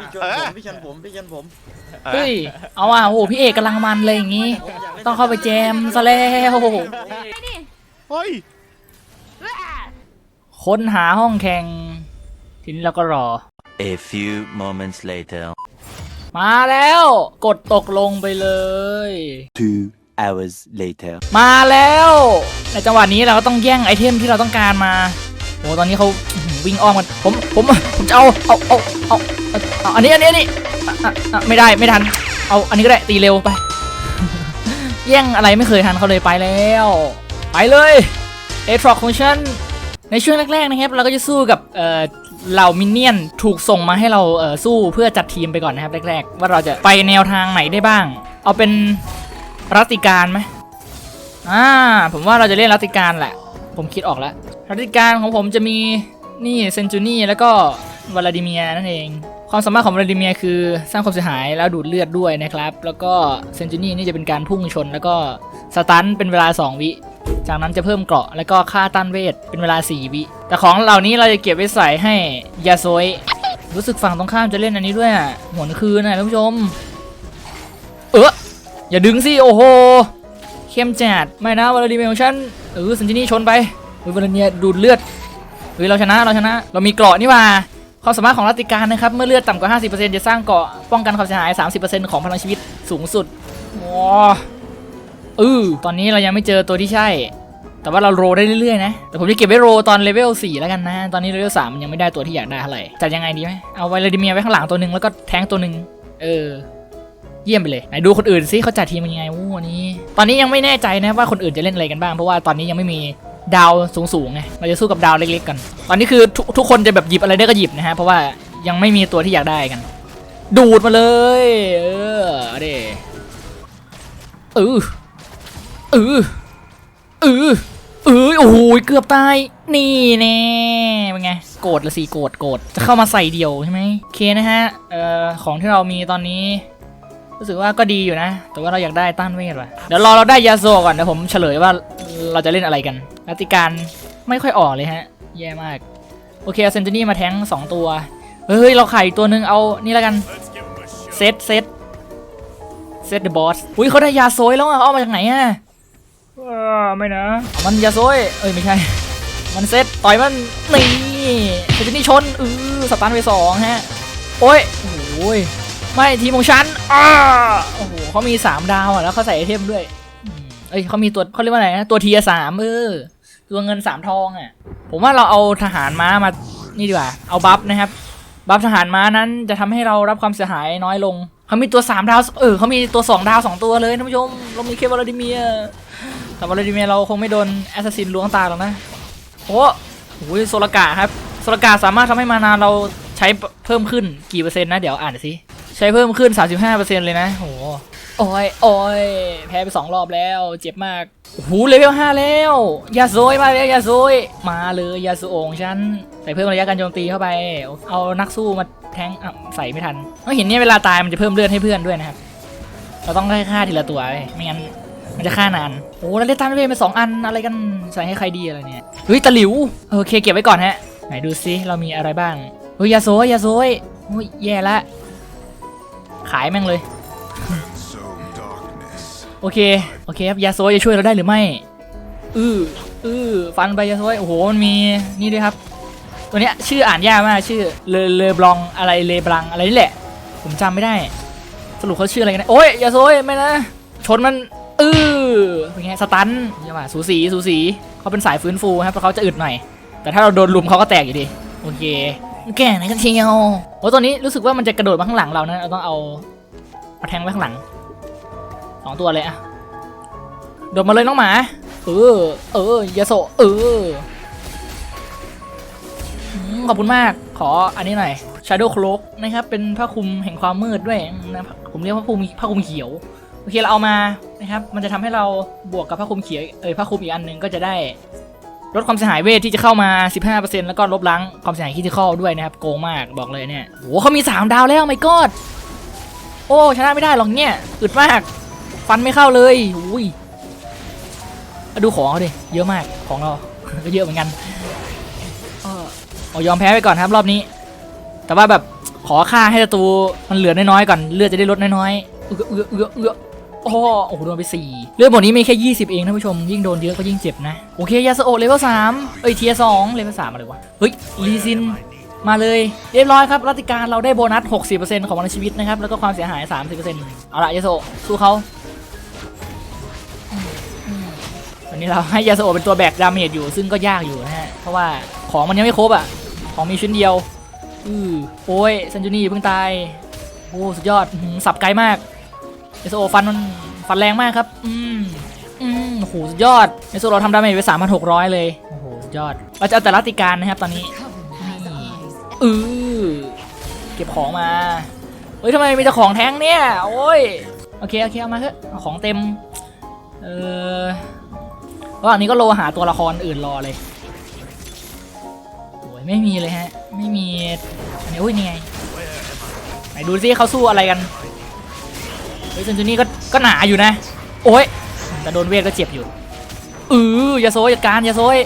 พี่ชนเอผอมพี่ชนผมพี่ชนผมเฮ้ย เอาอะโอ้โหพี่เอกกำลังมันเลยอย่างงี้ผมยกล่นต้องเข้าไปแจมซะแล้วเฮ้ยค้นหาห้องแข่ง ทีนี้เราก็รอ A few moments later. มาแล้ว กดตกลงไปเลย Two hours later. มาแล้ว ในจังหวะนี้เราก็ต้องแย่งไอเทมที่เราต้องการมาโอ้ตอนนี้เขาวิ่งอ้อมกันผมผมผมจะเอาเอาเอาเอาเอาอันนี้อันนี้อันนี้อ่ไม่ได้ไม่ทัน เอาอันนี้ก็ได้ตีเร็วไป แย่งอะไรไม่เคยทันเขาเลยไปแล้ว ไปเลยเอทรอกของฉันในช่วงแรกๆนะครับ เราก็จะสู้กับเอ่อเหล่ามินเนี่ยนถูกส่งมาให้เราเสู้เพื่อจัดทีมไปก่อนนะครับแรกๆ ว่าเราจะไปแนวทางไหนได้บ้าง เอาเป็นรัติการไหมอ่าผมว่าเราจะเล่นรัติการแหละ ผมคิดออกแล้วรัติการของผมจะมีนี่เซนจูนี่แล้วก็วลาดิเมียนั่นเอง ความสามารถของวลาดิเมียคือสร้างความเสียหายแล้วดูดเลือดด้วยนะครับ แล้วก็เซนจูนี่นี่จะเป็นการพุ่งชน แล้วก็สตันเป็นเวลา 2 วิ จากนั้นจะเพิ่มเกราะแล้วก็ค่าต้านเวทเป็นเวลา 4 วิ แต่ของเหล่านี้เราจะเก็บไว้ใส่ให้ยาโซยรู้สึกฝั่งตรงข้ามจะเล่นอันนี้ด้วยอะหวนคืนนะท่านผู้ชม เอออย่าดึงสิโอ้โห เข้มจัดไม่นะวลาดิเมียของฉันเออสันจินี่ชนไปเฮ้ยวลาเมียดูดเลือดเฮ้ยเราชนะเราชนะ เรามีเกราะนี่ว่าความสามารถของรัติการนะครับ เมื่อเลือดต่ำกว่า 50%จะสร้างเกราะป้องกันความเสียหาย 30%ของพลังชีวิตสูงสุดว้าเออตอนนี้เรายังไม่เจอตัวที่ใช่ แต่ว่าเราโรได้เรื่อยๆนะ แต่ผมจะเก็บไว้โรตอนเลเวล4แล้วกันนะ ตอนนี้เลเวล3มันยังไม่ได้ตัวที่อยากได้เท่าไหร่จัดยังไงดีไหมเอาไวลาดิเมียไว้ข้างหลังตัวหนึ่งแล้วก็แทงตัวหนึ่งเออ เยี่ยมไปเลยไหนดูคนอื่นซิเขาจัดทีมยังไงวู้วันนี้ ตอนนี้ยังไม่แน่ใจนะว่าคนอื่นจะเล่นอะไรกันบ้างเพราะว่าตอนนี้ยังไม่มีดาวสูงๆไงเราจะสู้กับดาวเล็กๆกัน ตอนนี้คือทุกทุกคนจะแบบหยิบอะไรได้ก็หยิบนะฮะเพราะว่ายังไม่มีตัวที่อยากได้กัน ดูดมาเลย เออเด้เออเออเออเออโอ้โหเกือบตายนี่แน่เป็นไงโกรธละสิโกรธโกรธจะเข้ามาใส่เดียวใช่ไหมโอเคนะฮะเอ่อของที่เรามีตอนนี้ รู้สึกว่าก็ดีอยู่นะ แต่ว่าเราอยากได้ต้านเวทว่ะ เดี๋ยวรอเราได้ยาโซก่อนเดี๋ยวผมเฉลยว่าเราจะเล่นอะไรกันรัติการไม่ค่อยออกเลยฮะ แย่มาก โอเคเอาเซนจูนี่มาแทงค์สองตัว เฮ้ย เราขายอีกตัวหนึงเอานี่แล้วกันเซตเซตเซตเดอะบอส อุ้ยเขาได้ยาโซยแล้วอะเอามาจากไหนอะว้าไม่นะ มันยาโซยเอ้ย ไม่ใช่ มันเซตต่อยมันนี่เซนจูนี่ชนเออสตันไปสองฮะ โอ้ยโอ้ย ไม่ทีมของฉันอ้าโอ้โหเขามี3ดาวอะแล้วเขาใส่ไอเทมด้วยเอ้ยเขามีตัวเขาเรียกว่าอะไรนะตัวเทียสามเออตัวเงิน3ทองอะ ผมว่าเราเอาทหารม้ามานี่ดีกว่า เอาบัฟนะครับ บัฟทหารม้านั้นจะทำให้เรารับความเสียหายน้อยลงเขามีตัว3ดาวเออเขามีตัว2ดาว2ตัวเลยท่านผู้ชมเรามีแค่วลาดิเมียแต่วลาดิเมียเราคงไม่โดนแอสซัสซินล้วงตาหรอกนะโอ้โหโซลกาครับโซลกาสามารถทำให้มานาเราใช้เพิ่มขึ้นกี่เปอร์เซ็นต์นะเดี๋ยวอ่านสิ ใช้เพิ่มขึ้น 35%เลยนะโหโอ้ยโอ้ยแพ้ไป2รอบแล้ว เจ็บมากโอ้โหเลเวล5แล้วยาโซยมาแล้วยาโซยมาเลยยาสูองฉันใส่เพิ่มระยะการโจมตีเข้าไป เอานักสู้มาแทงอะใส่ไม่ทันเพราะเห็นเนี่ยเวลาตายมันจะเพิ่มเลือดให้เพื่อนด้วยนะครับ เราต้องได้ฆ่าทีละตัวเว้ยไม่งั้นมันจะฆ่านานโอ้แล้วเล่นตามเวทไปสองอันอะไรกันใส่ให้ใครดีอะไรเนี่ยเฮ้ยตะหลิวโอเคเก็บไว้ก่อนฮะไหนดูซิเรามีอะไรบ้างเฮ้ยยาโซยยาโซยโอ้ยแย่ละ ขายแม่งเลย โอเค โอเคครับยาโซยจะช่วยเราได้หรือไม่ อืออือฟันไปยาโซยโอ้โห มันมีนี่ด้วยครับ ตัวเนี้ยชื่ออ่านยากมากชื่อเลเลบลองอะไรเลบลังอะไรนี่แหละ ผมจำไม่ได้ สรุปเขาชื่ออะไรกันนะโอ้ยยาโซยไม่นะ ชนมันอือเป็นไงสตันใช่ป่ะสูสีสูสีเขาเป็นสายฟื้นฟูครับเพราะเขาจะอึดหน่อยแต่ถ้าเราโดนลุมเขาก็แตกอยู่ดี โอเค แก่ไหนกันเชียวโอ้ตัวนี้รู้สึกว่ามันจะกระโดดมาข้างหลังเรานะเราต้องเอามาแทงไว้ข้างหลังสองตัวเลยอะโดดมาเลยน้องหมา เออ เออยาโสเออขอบคุณมาก ขออันนี้หน่อย Shadow Cloak นะครับ เป็นผ้าคลุมแห่งความมืดด้วยนะผมเรียกผ้าคลุมผ้าคลุมเขียว โอเค เราเอามานะครับ มันจะทำให้เราบวกกับผ้าคลุมเขียว เออผ้าคลุมอีกอันหนึ่งก็จะได้ ลดความเสียหายเวทที่จะเข้ามา 15%แล้วก็ลบล้างความเสียหายที่จะเข้าด้วยนะครับโกงมากบอกเลยเนี่ยโอ้โหเขามี 3 ดาวแล้วไม่กอดโอ้ชนะไม่ได้หรอกเนี่ยอึดมากฟันไม่เข้าเลยอุ้ยดูของเขาดิเยอะมากของเราก็เยอะเหมือนกันเออเอายอมแพ้ไปก่อนครับรอบนี้ แต่ว่าแบบขอค่าให้ศัตรูมันเหลือน้อยๆก่อนเลือดจะได้ลดน้อยๆเอื้อเอื้อเอื้อเอื้อ โอ้โหโอ้โหโดนไปสี่เลือดหมดนี้มีแค่ 20 เองท่านผู้ชม ยิ่งโดนเยอะก็ยิ่งเจ็บนะ โอเค ยาสโอะเลเวลสามเอ้ยเทียสองเลเวลสามอะไรวะ เฮ้ยลีซินมาเลยเรียบร้อยครับรัติการเราได้โบนัส 60%ของวันชีวิตนะครับ แล้วก็ความเสียหาย 30%เอาละยาสโอะสู้เขาวันนี้เราให้ยาสโอะเป็นตัวแบกดาเมจอยู่ซึ่งก็ยากอยู่นะฮะ เพราะว่าของมันยังไม่ครบอะ ของมีชิ้นเดียว อือโอ้ยซันจูนี่เพิ่งตาย โอ้ สุดยอดหือสับไกลมาก เอสโอฟันมันฟันแรงมากครับ อืมอืมโหสุดยอดเอสโอเราทำดาเมจไป 3,600 เลย โอ้โหสุดยอด เราจะเอาแต่รัติการนะครับตอนนี้อือเก็บของมา เฮ้ยทำไมมีแต่ของแท้งเนี่ย โอ้ย โอเค โอเค เอามาเถอะเอาของเต็ม เออระหว่างนี้ก็โลหาตัวละครอื่นรอเลยโอ้ยไม่มีเลยฮะ ไม่มีอันนี้อุ้ยนี่ไง ไหนดูซิเขาสู้อะไรกัน เฮ้ยเซนจูนี่ก็ก็หนาอยู่นะ โอ้ยแต่โดนเวทก็เจ็บอยู่อืออย่าโซยจัดการอย่าโซย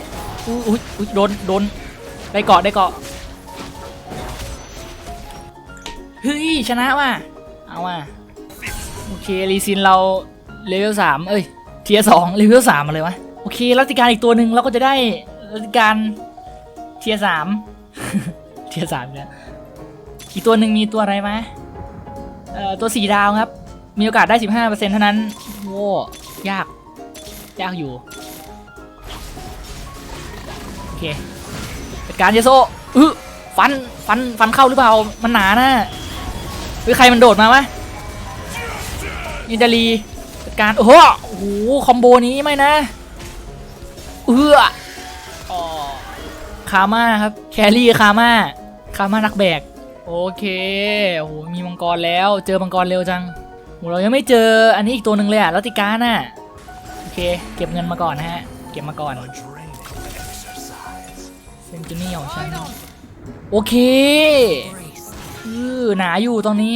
อุ้ยอุ้ยโดนโดนได้เกาะได้เกาะเฮ้ยชนะว่ะเอาว่ะโอเครีซินเราเลเวลสามเอ้ยเทียสองเลเวลสามมาเลยวะโอเครัติการอีกตัวหนึ่งเราก็จะได้รัติการเทียสามเทียสามเนี่ยอีกตัวหนึ่งมีตัวอะไรไหมเอ่อตัวสีดาวครับ มีโอกาสได้ 15%เท่านั้นโว้ยาก ยากอยู่ โอเคจัดการเยโซอือฟัน ฟัน ฟันเข้าหรือเปล่า มันหนานะหรือใครมันโดดมาวะนิดาลีจัดการ โอ้โหโอ้โห คอมโบนี้ไม่นะ เอื้ออคาม่าครับ แครี่คาม่าคาม่านักแบก โอเค โอ้โห มีมังกรแล้ว เจอมังกรเร็วจัง โหเรายังไม่เจออันนี้อีกตัวหนึ่งเลยอะลัติกาน่ะโอเค เก็บเงินมาก่อนนะฮะ เก็บมาก่อนเซนจูนี่ของฉันโอเคอือหนาอยู่ตรงนี้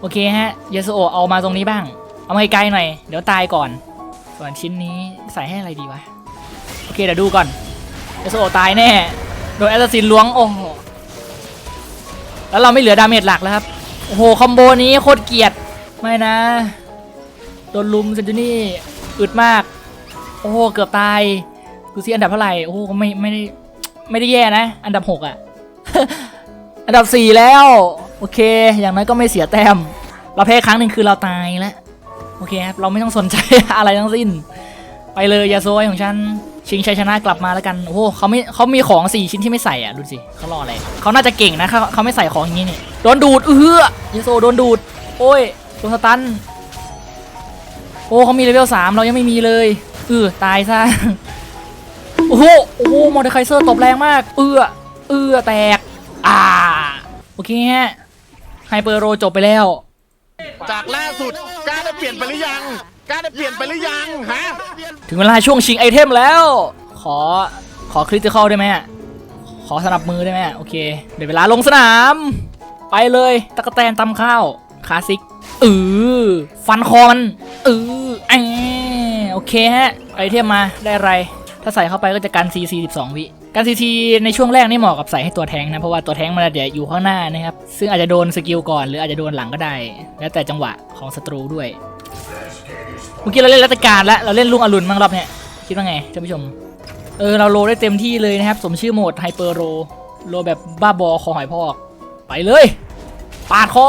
โอเคฮะยาสโอเอามาตรงนี้บ้าง เอามาไกลๆหน่อย เดี๋ยวตายก่อน ส่วนชิ้นนี้ใส่ให้อะไรดีวะ โอเคเดี๋ยวดูก่อนยาสโอตายแน่ โดนแอสซัสซินล้วงโอ้โหแล้วเราไม่เหลือดาเมจหลักแล้วครับ โอ้โห คอมโบนี้โคตรเกลียด ไม่นะ โดนลุมเซนจูนี่อึดมาก โอ้โหเกือบตาย ดูซิอันดับเท่าไหร่ โอ้โหไม่ไม่ได้ไม่ได้แย่นะ อันดับหกอะอันดับสี่แล้ว โอเค อย่างน้อยก็ไม่เสียแต้ม เราแพ้ครั้งหนึ่งคือเราตายแล้ว โอเคครับ เราไม่ต้องสนใจอะไรทั้งสิ้น ไปเลยยาโซยของฉัน ชิงชัยชนะกลับมาแล้วกัน โอ้โหเขาไม่เขามีของสี่ชิ้นที่ไม่ใส่อะ ดูสิเขารออะไรเขาน่าจะเก่งนะเขาเขาไม่ใส่ของอย่างนี้นี่ โดนดูด เออยาโซโดนดูด โอ้ย โดนสตัน โอ้เขามีเลเวลสามเรายังไม่มีเลยเออตายซะ โอ้โห โอ้โหมอร์เดคไคเซอร์ตบแรงมาก เอื้อ เอื้อแตก อ่า โอเคฮะ ไฮเปอร์โรจบไปแล้ว จากล่าสุดกล้าได้เปลี่ยนไปหรือยังกล้าได้เปลี่ยนไปหรือยังฮะ ถึงเวลาช่วงชิงไอเทมแล้ว ขอ ขอคริติคอลได้ไหมอะขอสนับมือได้ไหมอะโอเค เดี๋ยวเวลาลงสนาม ไปเลย ตะกะแตนตำข้าว คลาสสิก เออฟันคอมันเออแอโอเคฮะไอเทมมาได้อะไร ถ้าใส่เข้าไปก็จะกัน CC 12 วิการ CC ในช่วงแรกนี่เหมาะกับใส่ให้ตัวแทงนะ เพราะว่าตัวแทงมันเดี๋ยวอยู่ข้างหน้านะครับ ซึ่งอาจจะโดนสกิลก่อนหรืออาจจะโดนหลังก็ได้ แล้วแต่จังหวะของศัตรูด้วย เมื่อกี้เราเล่นรัตการแล้วเราเล่นลุงอรุณบ้างรอบเนี้ยคิดว่าไงท่านผู้ชม เออเราโลได้เต็มที่เลยนะครับ สมชื่อโหมดไฮเปอร์โรโลแบบบ้าบอคอหอยพอก ไปเลย ปาดคอ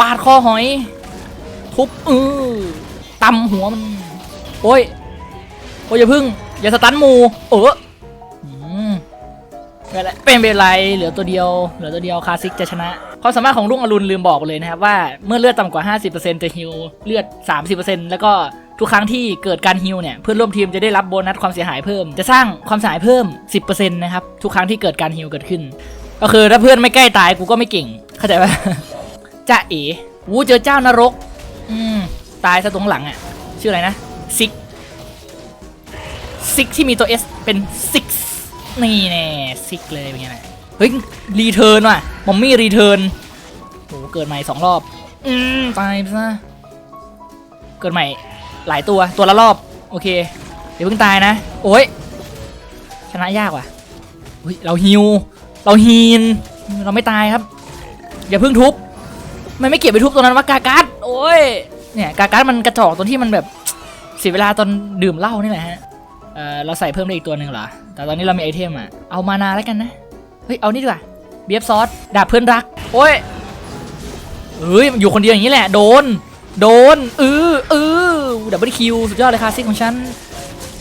ปาดคอหอย ทุบเออตำหัวมัน โอ้ย โอ้ยอย่าพึ่ง อย่าสตันหมู เอออืมไม่เป็นไรเป็นเป็นไร เหลือตัวเดียว เหลือตัวเดียวคลาสิกจะชนะ ความสามารถของรุ่งอรุณลืมบอกไปเลยนะครับว่าเมื่อเลือดต่ำกว่า 50%จะฮิลเลือด 30%แล้วก็ทุกครั้งที่เกิดการฮิลเนี่ยเพื่อนร่วมทีมจะได้รับโบนัสความเสียหายเพิ่ม จะสร้างความเสียหายเพิ่ม 10%นะครับทุกครั้งที่เกิดการฮิลเกิดขึ้น ก็คือถ้าเพื่อนไม่ใกล้ตายกูก็ไม่เก่ง เข้าใจปะ จ้าเอ๋วูเจอเจ้านรก อืม ตายซะตรงหลังอะ ชื่ออะไรนะซิกซิกที่มีตัว S เป็นซิกนี่แน่ซิกเลยเป็นไงล่ะเฮ้ย รีเทิร์นว่ะมอมมี่รีเทิร์นโหเกิดใหม่สองรอบ อืม ตายไปซะเกิดใหม่หลายตัวตัวละรอบ โอเค เดี๋ยวเพิ่งตายนะ โอ้ย ชนะยากว่ะเฮ้ยเราฮิว เราฮีน เราไม่ตายครับ อย่าเพิ่งทุบ มันไม่เก็บไปทุบตรงนั้นว่ากาการ์ดโอ้ยเนี่ยกาการ์ดมันกระจอกตรงที่มันแบบเสียเวลาตอนดื่มเหล้านี่แหละฮะเออเราใส่เพิ่มได้อีกตัวหนึ่งเหรอ แต่ตอนนี้เรามีไอเทมอะเอามานาแล้วกันนะ เฮ้ย เอานี่ดีกว่า เบียบซอส ดาบเพื่อนรัก โอ้ยเฮ้ยมันอยู่คนเดียวอย่างนี้แหละ โดน โดนเออเออดับเบิลคิว สุดยอดเลยคลาสสิกของฉัน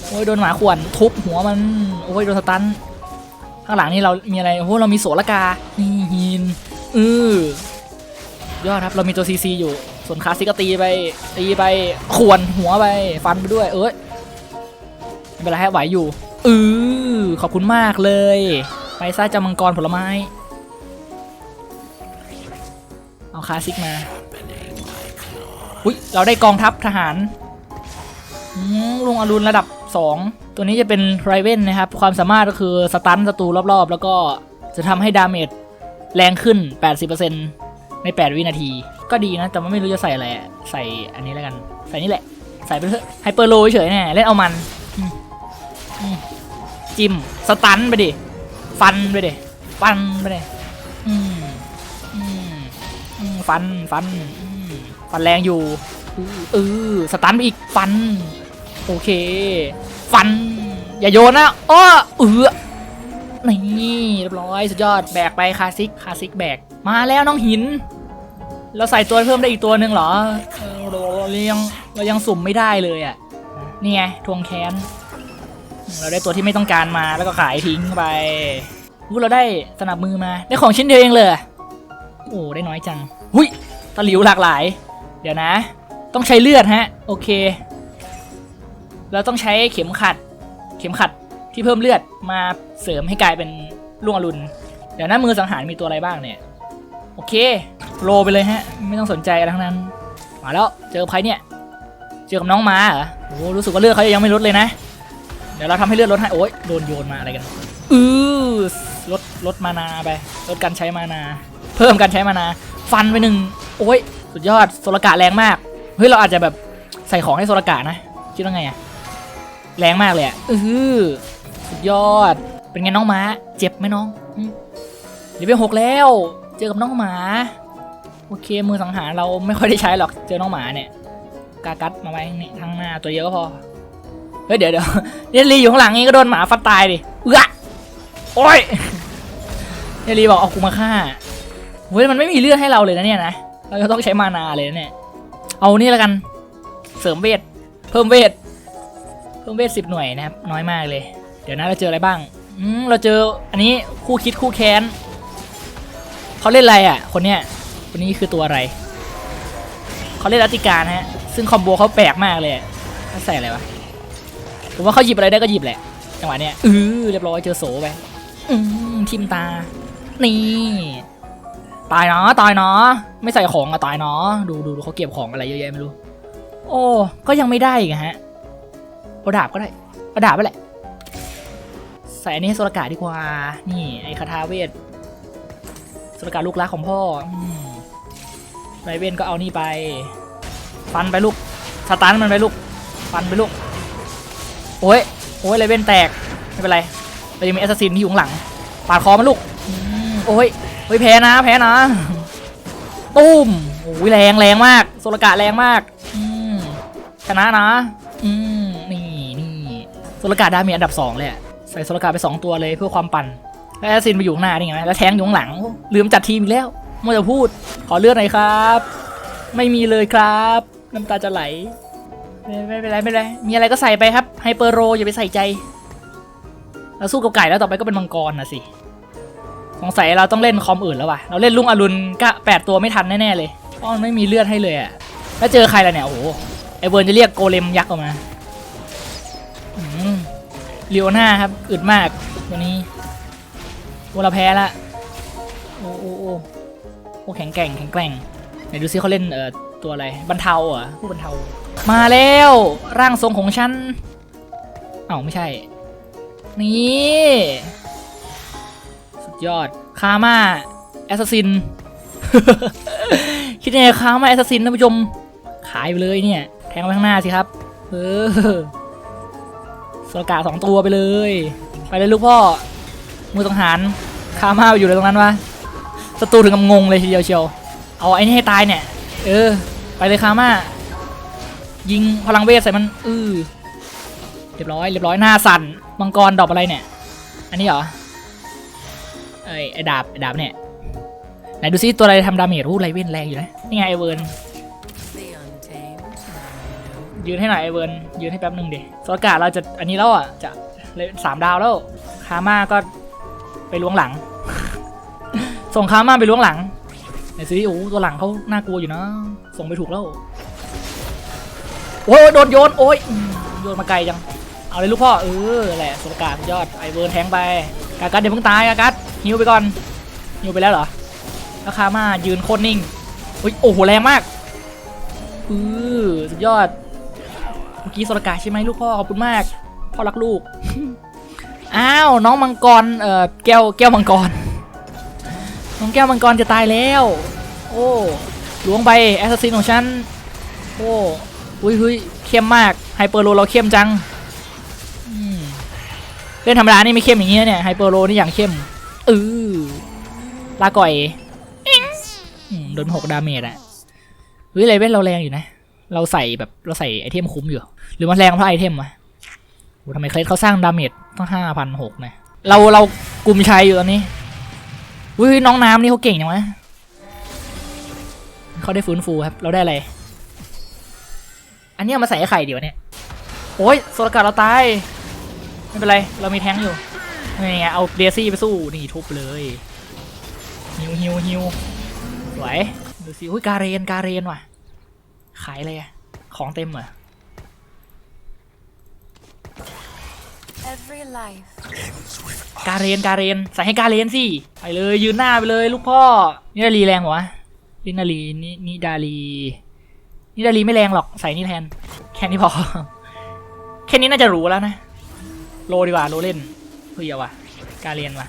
โอ้ย โดนหมาข่วน ทุบหัวมัน โอ้ย โดนสตัน ข้างหลังนี่เรามีอะไร โอ้โหเรามีโสระกา นี่หินเออ ยอดครับ เรามีตัวซีซีอยู่ ส่วนคาสิก็ตีไป ตีไปขวนหัวไป ฟันไปด้วย เอ้ยไม่เป็นไรฮะไหวอยู่เออขอบคุณมากเลย ไปซ่าจามังกรผลไม้ เอาคาสิกมา อุ้ยเราได้กองทัพทหารลุงอรุณระดับ 2 ตัวนี้จะเป็นไรเวนนะครับ ความสามารถก็คือสตันศัตรูรอบๆ แล้วก็จะทำให้ดาเมจแรงขึ้น 80% ใน 8 วินาที ก็ดีนะ แต่ว่าไม่รู้จะใส่อะไรใส่อันนี้แล้วกัน ใส่นี่แหละ ใส่ไปเถอะไฮเปอร์โลเฉยๆแน่เล่นเอามัน จิ้ม สตันไปดิ ฟันไปดิ ฟันไปดิฟัน ฟัน ฟันแรงอยู่อือเออสตันไปอีก ฟัน โอเค ฟัน อย่าโยนนะอ้อเออนี่เรียบร้อย สุดยอด แบกไป คาสสิก คาสสิกแบก มาแล้วน้องหิน เราใส่ตัวเพิ่มได้อีกตัวหนึ่งเหรอเราเรายังเรายังสุ่มไม่ได้เลยอะนี่ไงทวงแค้น เราได้ตัวที่ไม่ต้องการมาแล้วก็ขายทิ้งไปพูเราได้สนับมือมาได้ของชิ้นเดียวเองเลยโอ้ได้น้อยจังหุยตะหลิวหลากหลาย เดี๋ยวนะ ต้องใช้เลือดฮะ โอเค เราต้องใช้เข็มขัด เข็มขัดที่เพิ่มเลือดมาเสริมให้กลายเป็นลุงอรุณเดี๋ยวนะมือสังหารมีตัวอะไรบ้างเนี่ย โอเคโลไปเลยฮะ ไม่ต้องสนใจอะไรทั้งนั้น มาแล้วเจอใครเนี่ย เจอกับน้องม้าเหรอโอ้รู้สึกว่าเลือดเขายังไม่ลดเลยนะ เดี๋ยวเราทำให้เลือดลดให้โอ๊ยโดนโยนมาอะไรกันอือลดลดมานาไปลดการใช้มานา เพิ่มการใช้มานา ฟันไปหนึ่งโอ้ยสุดยอดโซลกะแรงมากเฮ้ยเราอาจจะแบบใส่ของให้โซลกะนะคิดว่าไงอะแรงมากเลยอะอือสุดยอดเป็นไงน้องหมาเจ็บไหมน้องอืมเลเวลหกแล้ว เจอกับน้องหมา โอเค มือสังหารเราไม่ค่อยได้ใช้หรอก เจอน้องหมาเนี่ย กากัดมาไว้นี่ทั้งหน้าตัวเดียวก็พอ เฮ้ยเดี๋ยวเดี๋ยวเนลลีอยู่ข้างหลังนี่ก็โดนหมาฟัดตายดิเอื้อโอ้ยเนลลีบอกเอากูมาฆ่าเฮ้ยมันไม่มีเลือดให้เราเลยนะเนี่ยนะ เราจะต้องใช้มานาเลยนะเนี่ย เอานี่แล้วกัน เสริมเวท เพิ่มเวท เพิ่มเวทสิบหน่วยนะครับ น้อยมากเลย เดี๋ยวนะเราเจออะไรบ้าง อืมเราเจออันนี้คู่คิดคู่แค้น เขาเล่นอะไรอะ คนเนี้ยคนนี้คือตัวอะไร เขาเล่นรัติการฮะ ซึ่งคอมโบเขาแปลกมากเลยเขาใส่อะไรวะ ผมว่าเขาหยิบอะไรได้ก็หยิบแหละ จังหวะเนี้ยอือเรียบร้อยเจอโสไป อืมทิมตา นี่ ตายเนาะตายเนาะไม่ใส่ของอะตายเนาะดูดูดูเขาเก็บของอะไรเยอะแยะไม่รู้ โอ้ ก็ยังไม่ได้อีกฮะเอาดาบก็ได้เอาดาบไปแหละ ใส่อันนี้ให้โซลกาดีกว่า นี่ไอคาถาเวท โซลกาลูกรักของพ่อไรเวนก็เอานี่ไป ฟันไปลูกสตันมันไปลูก ฟันไปลูก โอ้ย โอ้ยเลเวนแตก ไม่เป็นไรเรายังมีแอสซัสซินที่อยู่ข้างหลัง ปาดคอมันลูก โอ้ยโอ้ยแพ้นะ แพ้นะ ตุ้มโอ้ยแรงแรงมาก โซลกะแรงมาก ชนะนะ อืม นี่นี่โซลกะดาเมีอันดับสองเลยอะใส่โซลกะไปสองตัวเลยเพื่อความปั่น แล้วแอสซินไปอยู่ข้างหน้านี่ไงแล้วแทงอยู่ข้างหลัง ลืมจัดทีมอีกแล้วมัวแต่พูด ขอเลือดหน่อยครับ ไม่มีเลยครับ น้ำตาจะไหลไม่ไม่เป็นไรไม่เป็นไร มีอะไรก็ใส่ไปครับ ไฮเปอร์โรอย่าไปใส่ใจเราสู้กับไก่แล้วต่อไปก็เป็นมังกรนะสิ สงสัยเราต้องเล่นคอมอื่นแล้วว่ะ เราเล่นลุงอรุณก็แปดตัวไม่ทันแน่ๆเลยเพราะมันไม่มีเลือดให้เลยอะแล้วเจอใครล่ะเนี่ย โอ้โห ไอเวิร์นจะเรียกโกเลมยักษ์ออกมาเลียวหน้าครับ อึดมากตัวนี้ วัวเราแพ้ละโอ้โอ้โอ้โอ้แข็งแกร่งแข็งแกร่งไหนดูซิเขาเล่นเอ่อตัวอะไรบรรเทาเหรอผู้บรรเทา มาแล้วร่างทรงของฉันเอ้าไม่ใช่ นี่สุดยอดคาม่าแอสซัสซินคิดยังไงคาม่าแอสซัสซินท่านผู้ชมขายไปเลยเนี่ย แทงไปข้างหน้าสิครับ เออสกาสองตัวไปเลย ไปเลยลูกพ่อ มือสังหารคาม่าอยู่เลยตรงนั้นวะศัตรูถึงกับงงเลยทีเดียวเชียว เอาไอ้นี่ให้ตายเนี่ย เออ ไปเลยคาม่ายิงพลังเวทใส่มัน อือเรียบร้อย เรียบร้อย หน้าสั่น มังกรดอกอะไรเนี่ย อันนี้เหรอ เอ้ย ไอ้ดาบ ไอ้ดาบเนี่ย ไหนดูซิตัวอะไรทำดาเมจอู้ไรเว้นแรงอยู่นะ นี่ไงไอเวิร์นยืนให้หน่อยไอเวิร์นยืนให้แป๊บหนึ่งดิสกาเราจะ อันนี้แล้วอะ จะสามดาวแล้ว คาม่าก็ ไปล้วงหลัง ส่งคาม่าไปล้วงหลังไหนซิโอ้ตัวหลังเขาน่ากลัวอยู่นะ ส่งไปถูกแล้ว โอ้ยโดนโยน โอ้ยโยนมาไกลจัง เอาเลยลูกพ่อ เออแหละสกาสุดยอดไอเวิร์นแทงไป กากัดเดี๋ยวเพิ่งตายกากัดฮิวไปก่อนฮิวไปแล้วเหรอแล้วคาม่ายืนโคตรนิ่งอุ้ยโอ้โหแรงมากอือสุดยอด เมื่อกี้สรกาใช่ไหมลูกพ่อขอบคุณมากพ่อรักลูก อ้าวน้องมังกรเอ่อแก้วแก้วมังกร น้องแก้วมังกรจะตายแล้ว โอ้ล้วงไปแอสซัสซินของฉัน โอ้หุยหุยเข้มมากไฮเปอร์โลเราเข้มจังเล่นธรรมดานี่ไม่เข้มอย่างเงี้ยเนี่ยไฮเปอร์โลนี่อย่างเข้มเออลาก่อยโดนหกดาเมจอะเฮ้ยเลเวลเราแรงอยู่นะ เราใส่แบบเราใส่ไอเทมคุ้มอยู่ หรือมันแรงเพราะไอเทมวะ ทำไมเคลสเขาสร้างดาเมจตั้งห้าพันหกนะเราเรากลุ่มชัยอยู่ตอนนี้อุ้ยน้องน้ำนี่เขาเก่งจังวะเขาได้ฟื้นฟูครับ เราได้อะไร อันนี้มาใส่ไอ้ไข่เดี๋ยวเนี่ย โอ้ยโซลกาเราตาย ไม่เป็นไร เรามีแท้งอยู่นี่ไงเอาเดซี่ไปสู้ นี่ทุบเลยฮิวฮิวฮิวสวย ดูสิอุ้ย การเรน การเรนว่ะ ขายอะไรอะของเต็มเหรอ Every life การเรนการเรนใส่ให้การเรนสิไปเลยยืนหน้าไปเลยลูกพ่อนี่ดาลีแรงหรอวะลินาลีนี่นี่ดาลีนี่ดาลีไม่แรงหรอกใส่นี่แทน แค่นี้พอ แค่นี้น่าจะรู้แล้วนะ โลดีกว่าโลเล่นเฮ้ยเอว่ะการเรนว่ะ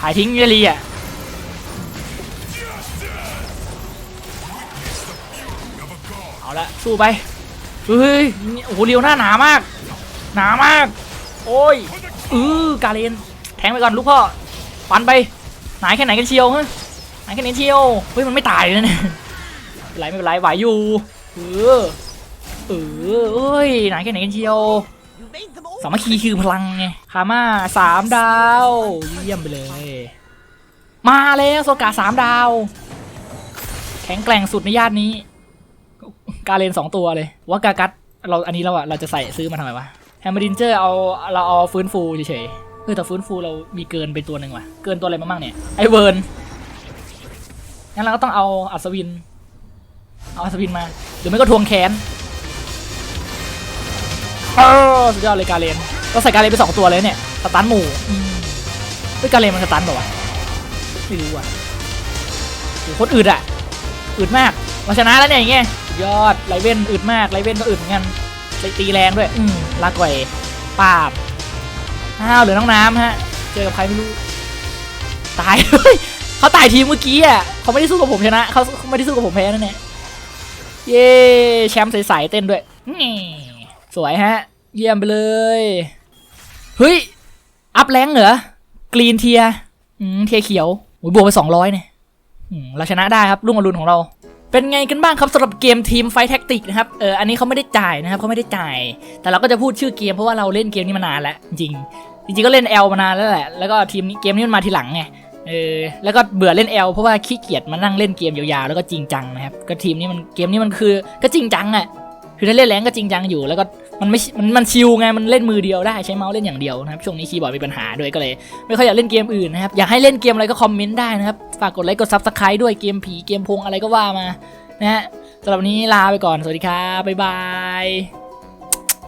หายทิ้งนี่ดาลีอะเอาละสู้ไปเฮ้ยโอ้โหเรียวหน้าหนามาก หนามาก โอ้ยอือกาเลนแทงไปก่อนลูกพ่อฟันไปหนายแค่ไหนกันเชียวฮะหนายแค่ไหนเชียวเฮ้ยมันไม่ตายเลยนะเนี่ยไรไม่เป็นไรไหวอยู่เออเออเอ้ยหนายแค่ไหนกันเชียวสามัคคีคือพลังไงคาม่าสามดาวเยี่ยมไปเลย มาแล้วโซกาสามดาว แข็งแกร่งสุดในย่านนี้ กาเลนสองตัวเลยว่ากากัดเราอันนี้เราอะเราจะใส่ซื้อมาทำไมวะ แฮมเมอร์ดินเจอร์เอาเราเอาฟื้นฟูเฉยๆเออแต่ฟื้นฟูเรามีเกินไปตัวหนึ่งว่ะ เกินตัวอะไรมาบ้างเนี่ย ไอเวิร์นงั้นเราก็ต้องเอาอัศวิน เอาอัศวินมา หรือไม่ก็ทวงแขนโอ้สุดยอดเลยกาเลนเราใส่กาเลนไปสองตัวเลยเนี่ยสตันหมู่อืมเฮ้ยกาเลนมันสตันเปล่าวะไม่รู้อะโหโคตรอึดอะอึดมากเราชนะแล้วเนี่ยอย่างเงี้ยยอดไรเว้นอึดมากไรเว้นก็อึดเหมือนกัน ตีแรงด้วย อืมลากไก่ปาบอ้าวเหลือน้องน้ำฮะ เจอกับใครไม่รู้ ตาย เฮ้ยเขาตายทีมเมื่อกี้อะเขาไม่ได้สู้กับผมชนะเขาเขาไม่ได้สู้กับผมแพ้นั่นแหละเย้แชมป์ใสๆเต้นด้วยนี่สวยฮะ เยี่ยมไปเลยเฮ้ยอัพแรงเหรอกรีนเทียอืมเทียเขียวโอ้ยบวกไปสองร้อยเนี่ยอืมเราชนะได้ครับรุ่งอรุณของเรา เป็นไงกันบ้างครับสำหรับเกมทีมไฟแท็กติกนะครับ เออ อันนี้เขาไม่ได้จ่ายนะครับเขาไม่ได้จ่าย แต่เราก็จะพูดชื่อเกมเพราะว่าเราเล่นเกมนี้มานานแล้ว จริง จริงก็เล่น L มานานแล้วแหละ แล้วก็ทีมนี้เกมนี้มันมาทีหลังไง เออ แล้วก็เบื่อเล่น L เพราะว่าขี้เกียจมานั่งเล่นเกมยาวๆ แล้วก็จริงจังนะครับ ก็ทีมนี้มันเกมนี้มันคือก็จริงจังอะ คือถ้าเล่นแรงก็จริงจังอยู่ แล้วก็มันไม่ มันมันชิลไง มันเล่นมือเดียวได้ใช้เมาส์เล่นอย่างเดียวนะครับ ช่วงนี้คีย์บอร์ดมีปัญหาด้วยก็เลย ไม่ค่อยอยากเล่นเกมอื่นนะครับ อยากให้เล่นเกมอะไรก็คอมเมนต์ได้นะครับ ฝากกดไลค์กดซับสไครต์ด้วย เกมผีเกมพงอะไรก็ว่ามา นะฮะสำหรับวันนี้ลาไปก่อน สวัสดีครับ บ๊ายบาย